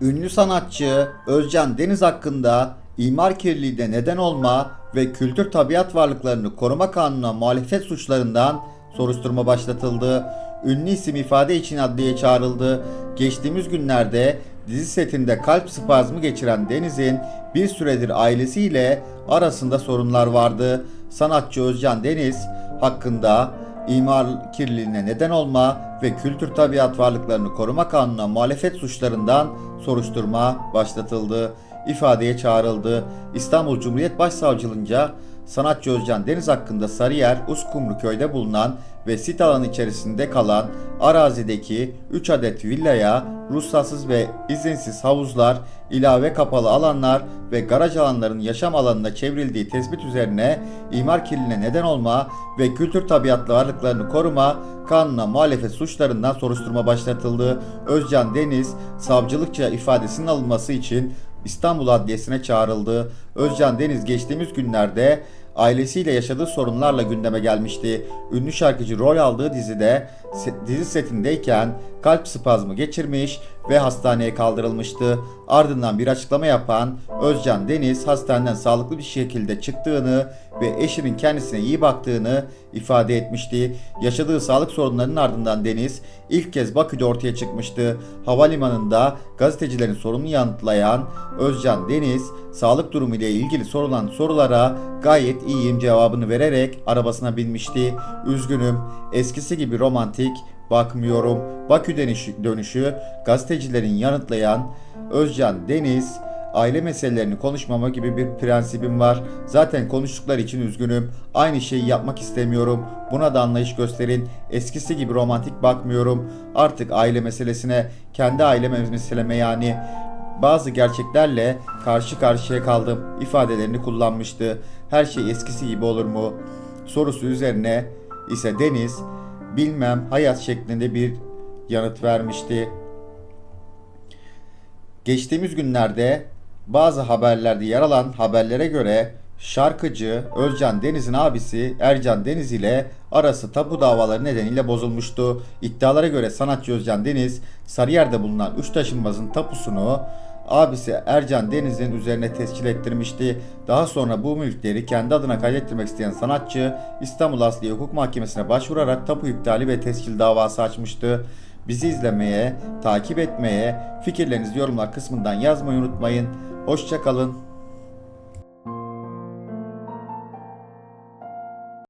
Ünlü sanatçı Özcan Deniz hakkında imar kirliliğine neden olma ve kültür tabiat varlıklarını koruma kanununa muhalefet suçlarından soruşturma başlatıldı. Ünlü isim ifade için adliyeye çağrıldı. Geçtiğimiz günlerde dizi setinde kalp spazmı geçiren Deniz'in bir süredir ailesiyle arasında sorunlar vardı. Sanatçı Özcan Deniz hakkında imar kirliliğine neden olma ve kültür tabiat varlıklarını koruma kanununa muhalefet suçlarından soruşturma başlatıldı. İfadeye çağrıldı. İstanbul Cumhuriyet Başsavcılığınca sanatçı Özcan Deniz hakkında Sarıyer, Uskumru köyde bulunan ve sit alanı içerisinde kalan arazideki 3 adet villaya ruhsatsız ve izinsiz havuzlar, ilave kapalı alanlar ve garaj alanlarının yaşam alanına çevrildiği tespit üzerine imar kirliliğine neden olma ve kültür tabiatlı varlıklarını koruma kanuna muhalefet suçlarından soruşturma başlatıldı. Özcan Deniz savcılıkça ifadesinin alınması için İstanbul Adliyesi'ne çağrıldı. Özcan Deniz geçtiğimiz günlerde ailesiyle yaşadığı sorunlarla gündeme gelmişti. Ünlü şarkıcı rol aldığı dizide dizi setindeyken kalp spazmı geçirmiş ve hastaneye kaldırılmıştı. Ardından bir açıklama yapan Özcan Deniz hastaneden sağlıklı bir şekilde çıktığını ve eşinin kendisine iyi baktığını ifade etmişti. Yaşadığı sağlık sorunlarının ardından Deniz ilk kez Bakü'de ortaya çıkmıştı. Havalimanında gazetecilerin sorununu yanıtlayan Özcan Deniz sağlık durumu ile ilgili sorulan sorulara gayet iyiyim cevabını vererek arabasına binmişti. Üzgünüm, eskisi gibi romantik bakmıyorum. Bakü dönüşü, dönüşü gazetecilerin yanıtlayan Özcan Deniz aile meselelerini konuşmama gibi bir prensibim var. Zaten konuştukları için üzgünüm. Aynı şeyi yapmak istemiyorum. Buna da anlayış gösterin. Eskisi gibi romantik bakmıyorum. Artık aile meselesine, kendi aile meseleme yani bazı gerçeklerle karşı karşıya kaldım ifadelerini kullanmıştı. Her şey eskisi gibi olur mu? Sorusu üzerine ise Deniz bilmem hayat şeklinde bir yanıt vermişti. Geçtiğimiz günlerde bazı haberlerde yer alan haberlere göre şarkıcı Özcan Deniz'in abisi Ercan Deniz ile arası tapu davaları nedeniyle bozulmuştu. İddialara göre sanatçı Özcan Deniz Sarıyer'de bulunan üç taşınmazın tapusunu abisi Ercan Deniz'in üzerine tescil ettirmişti. Daha sonra bu mülkleri kendi adına kaydettirmek isteyen sanatçı İstanbul Asliye Hukuk Mahkemesi'ne başvurarak tapu iptali ve tescil davası açmıştı. Bizi izlemeye, takip etmeye, fikirlerinizi yorumlar kısmından yazmayı unutmayın. Hoşçakalın.